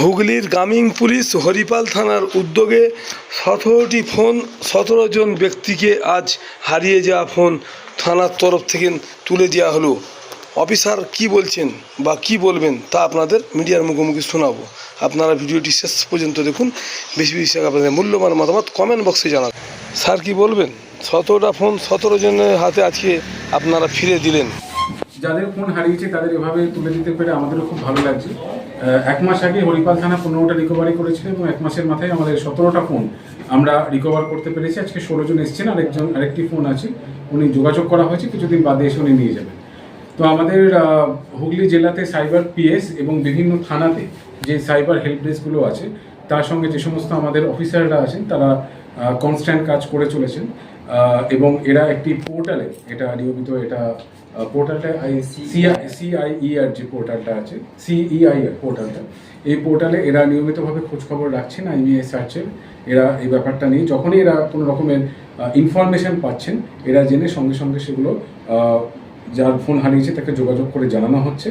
হুগলির গ্রামীণ পুলিশ হরিপাল থানার উদ্যোগে সতেরোটি ফোন, সতেরো জন ব্যক্তিকে আজ হারিয়ে যাওয়া ফোন থানার তরফ থেকে তুলে দেওয়া হলো। অফিসার কি বলছেন বা কি বলবেন তা আপনাদের মিডিয়ার মুখোমুখি শোনাবো। আপনারা ভিডিওটি শেষ পর্যন্ত দেখুন। বেশি বেশি আপনাদের মূল্যবান মতামত কমেন্ট বক্সে জানান। স্যার কি বলবেন? সতেরোটা ফোন, সতেরো জনের হাতে আজকে আপনারা ফিরে দিলেন। যাদের ফোন হারিয়েছে তাদের এভাবে তুলে দিতে পেরে আমাদেরও খুব ভালো লাগছে। এক মাস আগে হরিপাল থানা পনেরোটা রিকভারি করেছিল এবং এক মাসের মাথায় আমাদের সতেরোটা ফোন আমরা রিকভার করতে পেরেছি। আজকে ষোলো জন এসছেন, আরেকজন, আরেকটি ফোন আছে। উনি যোগাযোগ করা হয়েছে, কিছুদিন বাদে এসে উনি নিয়ে যাবেন। তো আমাদের হুগলি জেলাতে সাইবার পিএস এবং বিভিন্ন থানাতে যে সাইবার হেল্প ডেস্কগুলো আছে, তার সঙ্গে যে সমস্ত আমাদের অফিসাররা আছেন, তারা কনস্ট্যান্ট কাজ করে চলেছেন। এবং এরা একটি পোর্টালে, এটা নিয়মিত এটা পোর্টালটা সিআইইআর যে পোর্টালটা আছে সিইআইআর পোর্টালটা, এই পোর্টালে এরা নিয়মিতভাবে খোঁজখবর রাখছেন আইবিএস সার্চের, এরা এই ব্যাপারটা নিয়ে, যখনই এরা কোনো রকমের ইনফরমেশন পাচ্ছেন, এরা জেনে সঙ্গে সঙ্গে সেগুলো যার ফোন হারিয়েছে তাকে যোগাযোগ করে জানানো হচ্ছে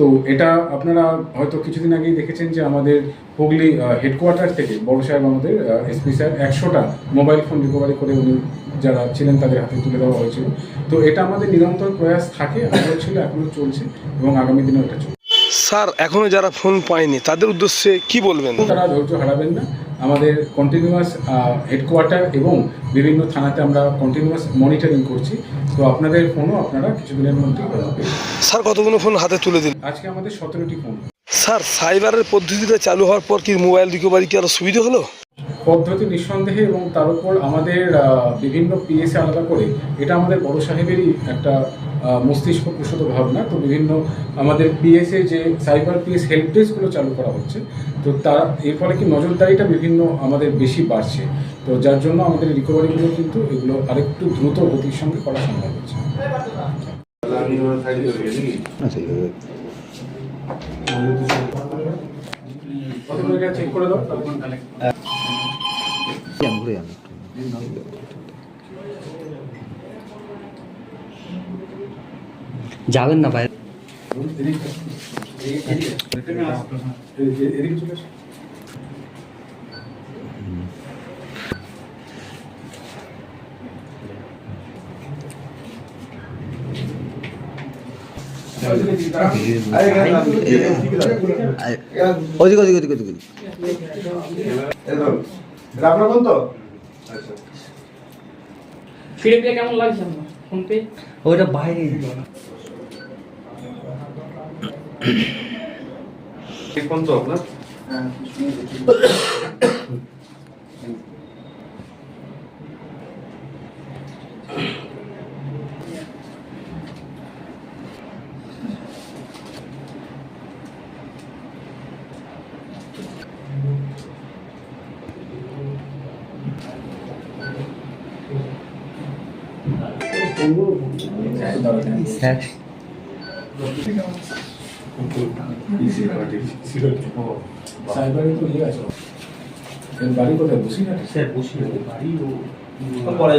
তো এটা আপনারা হয়তো কিছুদিন আগেই দেখেছেন যে আমাদের হুগলি হেডকোয়ার্টার থেকে বড় সাহেব আমাদের এসপি স্যার একশোটা মোবাইল ফোন রিকভারি করে উনি যারা ছিলেন তাদের হাতে তুলে দেওয়া হয়েছিল। তো এটা আমাদের নিরন্তর প্রয়াস থাকে আগেও ছিল এখনও চলছে এবং আগামী দিনেও এটা চলছে স্যার এখনও যারা ফোন পায়নি তাদের উদ্দেশ্যে কি বলবেন? তারা ধৈর্য হারাবেন না। আমাদের কন্টিনিউয়াস হেডকোয়ার্টার এবং বিভিন্ন থানাতে আমরা কন্টিনিউয়াস মনিটরিং করছি। তো আপনাদের ফোনও আপনারা কিছুদিনের মধ্যেই স্যার কতগুলো ফোন হাতে তুলে দিন আজকে আমাদের সতেরোটি ফোন স্যার সাইবারের পদ্ধতিটা চালু হওয়ার পর কি মোবাইল রিকভারি কি আরও সুবিধা হলো? পদ্ধতি নিঃসন্দেহে এবং তার উপর আমাদের বিভিন্ন পিএসএ আলাদা করে এটা আমাদের বড় সাহেবেরই একটা মস্তিষ্ক প্রসূত ভাবনা। তো বিভিন্ন আমাদের পিএসএ যে সাইবার পিএস হেল্প ডেস্কগুলো চালু করা হচ্ছে তো তার এর ফলে কি নজরদারিটা বিভিন্ন আমাদের বেশি বাড়ছে। তো যার জন্য আমাদের রিকভারিগুলো কিন্তু এগুলো আরেকটু দ্রুত গতির সঙ্গে করা সম্ভব হচ্ছে। চেক করে দাও। ঘুরে যান যাবেন না বাইরে ওদিক ওদিক ওদিক ওদিক ওদিক। আপনার ফোন তো ফিরে পেয়ে কেমন লাগছে আপনার ফোন পে ওটা বাইরে ফোন তো আপনার? সাইবারে তো ইয়ে আছে বাড়ি কোথায় বসি না স্যার বসি বাড়ি ও পরে